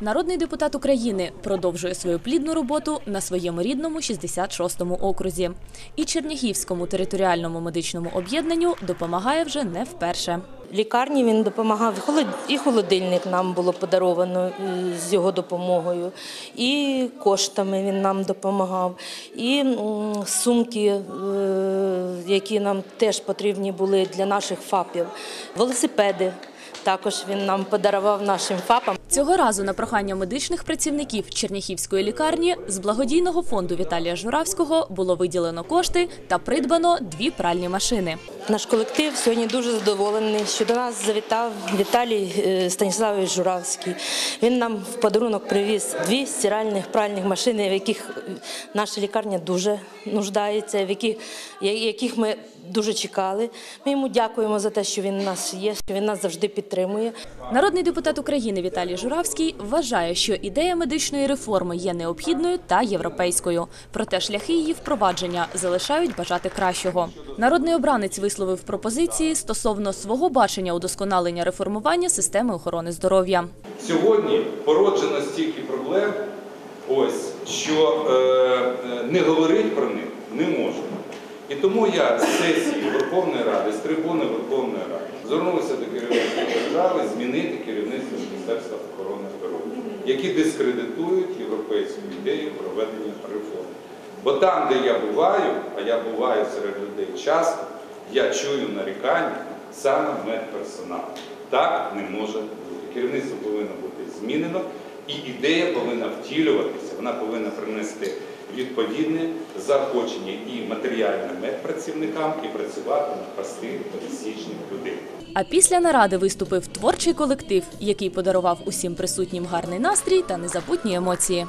Народний депутат України продовжує свою плідну роботу на своєму рідному 66-му окрузі. І Чернігівському територіальному медичному об'єднанню допомагає вже не вперше. Лікарні він допомагав, і холод- і холодильник нам було подаровано е, з його допомогою, і коштами він нам допомагав, і сумки, е, які нам теж потрібні були для наших ФАПів, велосипеди. Також він нам подарував нашим ФАПам. Цього разу на прохання медичних працівників Черняхівської лікарні з благодійного фонду Віталія Журавського було виділено кошти та придбано дві пральні машини. Наш колектив сьогодні дуже задоволений, що до нас завітав Віталій е, Станіславович Журавський. Він нам в подарунок привіз дві стиральних пральних машини, в яких е, наша лікарня дуже нуждається, в яких, яких ми дуже чекали. Ми йому дякуємо за те, що він нас є, що він нас завжди підтримує. Народний депутат України Віталій Журавський вважає, що ідея медичної реформи є необхідною та європейською. Проте шляхи її впровадження залишають бажати кращого. Народний обранець висловив пропозиції стосовно свого бачення удосконалення реформування системи охорони здоров'я. Сьогодні породжено стільки проблем, ось, що е, е, не говорити про них не можна. І тому я з сесії Верховної Ради, з трибуни Верховної Ради, звернувся до керівництва держави змінити керівництво Міністерства охорони здоров'я, які дискредитують європейську ідею проведення реформ. Бо там, де я буваю, а я буваю серед людей часто, я чую нарікання саме медперсоналу. Так не може бути. Керівництво повинно бути змінено, і ідея повинна втілюватися, вона повинна принести відповідне заохочення і матеріальним медпрацівникам, і працювати на простих пересічних людей. А після наради виступив творчий колектив, який подарував усім присутнім гарний настрій та незабутні емоції.